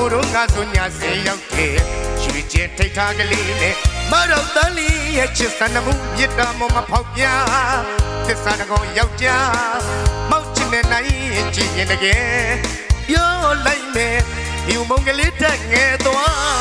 ငါဆိုညာစေရောက်တယ်ရွှေချင်းထိတ်ထားကလေးနဲ့မတော်တန်လေးရဲ့ချစ်စံမှုမြစ်တာမမဖောက်ပြသစ္စာတကောင်ယောက်ျားမောက်ချင်တဲ့နိုင်ကြည့်ရင်တကယ်ပြောလိုက်မယ်မြူမုံကလေးတက်ငယ်သွား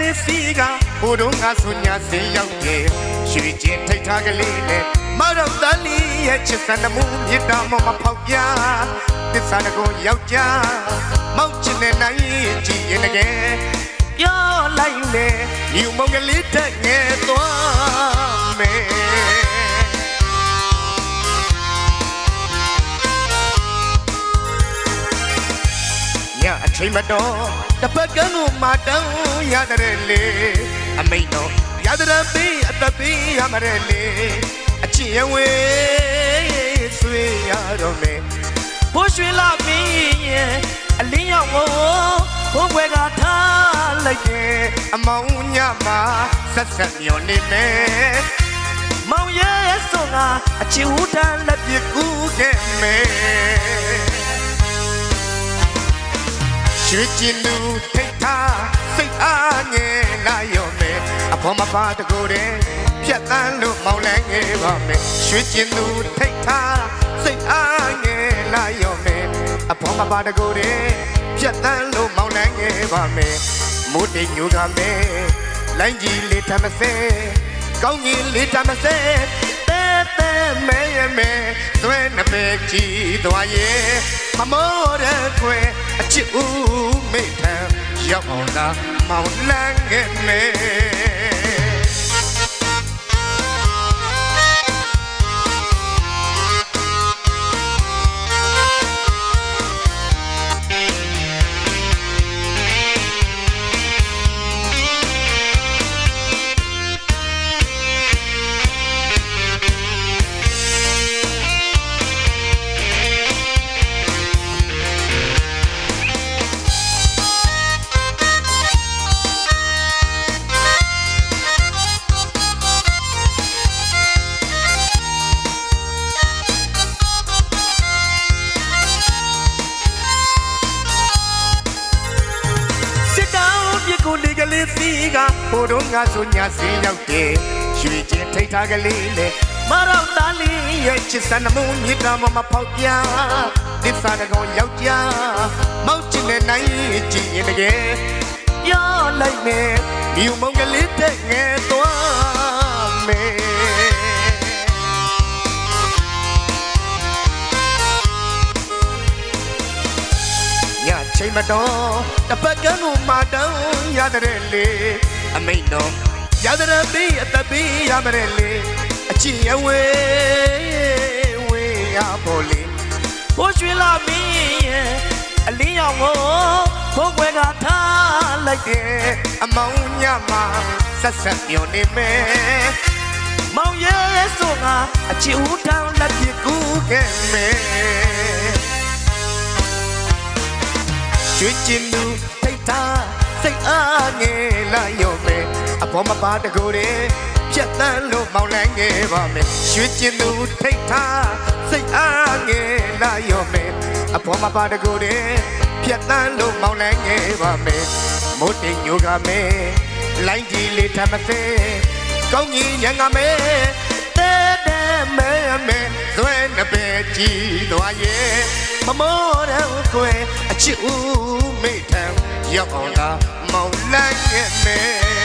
လေးစီကဘိုးတို့ငါဆိုညာစင်ရောက်တယ်ရွှေချင်းထိတ်ထားကလေးနဲ့မတော်တန်လေးရဲ့ချစ်စံမှုမြစ်တာမမဖောက်ပြသစ္စာတကောယောက်ျားမောက်ချင်တဲ့နိုင်ကြည့်ရင်တကယ်ပြောလိုက်လေမြူမုံကလေးတက်ငယ်သွားမယ် ချိန်မတော်တစ်ပတ်ကန်းကိုမတောင်းရတဲ့လေအမိန်တော်ရတဲ့ပေးအသက်ပေးရမတဲ့လေအချစ်ရဝေးဆွေရတော့မယ်ဘိုးရွှေလာမင်းရဲ့အလင်းရောက်ကိုဘိုးဘွယ်ကထားလိုက်တယ်အမောင်ညမှာဆက်ဆက်မျောနေမယ်မောင်ရဲ့ဆိုငါအချစ်ဦးတန်းလက်ပြကူးခဲ့မယ် ရွှေကျင်လူထိတ်ထားစိတ်အားငယ်လာရောမယ်အဖေါ်မပါတကိုယ်တည်းဖြတ်တန်းလို့မောင်းလဲငယ်ပါမယ်ရွှေကျင်လူထိတ်ထားစိတ်အားငယ်လာရောမယ်အဖေါ်မပါတကိုယ်တည်းဖြတ်တန်းလို့မောင်းလဲငယ်ပါမယ်မိုးတိမ်ညူကမယ်လိုင်းကြီးလေးထမစဲကောင်းကြီးလေးထမစဲတဲတဲမဲရမဲသွဲနှပဲကြည်သွားရဲ့ မမောတဲ့ခွဲအချစ်ဦးမိထံရောက်အောင်သာမောင်လန်းခဲ့မယ် လေကလေးစီကဘိုးတို့ငါဆိုညာစင်ရောက်တယ်ရွှေချင်းထိတ်ထားကလေးနဲ့မတော်သားလေးရဲ့ချစ်စံမှုမြစ်တာမမဖောက်ပြသစ္စာတကောင်ယောက်ျားမောက်ချင်တဲ့နိုင်ကြည့်ရင်တကယ်ပြောလိုက်မယ်မြူမုံကလေးတဲ့ငယ်သွား ချိန်မတော်တပတ်ကန်းကိုမတောင်းရတဲ့လေအမိန်တော်ရတဲ့ပေးအသက်ပေးရမတဲ့လေအချစ်ရဝေးဝေးရပေါ်လေဘိုးရွှေလာမင်းရဲ့အလင်းရောင်ကိုဘိုးကွယ်ကထားလိုက်တယ်အမောင်ညမှာဆက်ဆက်ပြောနေမယ်မောင်ရဲ့ဆိုငါအချစ်ဦးတောင်းလက်ပြကူးခဲ့မယ် ရွှေကျင်လူထိတ်ထားစိတ်အားငယ်လာရောမယ်အဖေါ်မပါတကိုယ်တည်းဖြတ်တန်းလို့မောင်းလန်းငယ်ပါမယ်ရွှေကျင်လူထိတ်ထားစိတ်အားငယ်လာရောမယ်အဖေါ်မပါတကိုယ်တည်းဖြတ်တန်းလို့မောင်းလန်းငယ်ပါမယ်မိုးတိမ်ညိုကမယ်လိုင်းကြီးလေးထမစဲကောင်းကြီးရံကမယ်တဲတဲမဲမဲဇွဲနှပဲကြည်သွားရဲ့မ မောတော့ကွယ်အချစ်ဦးမိထံရောက်အောင်သာမောင်လန်းရဲ့မဲ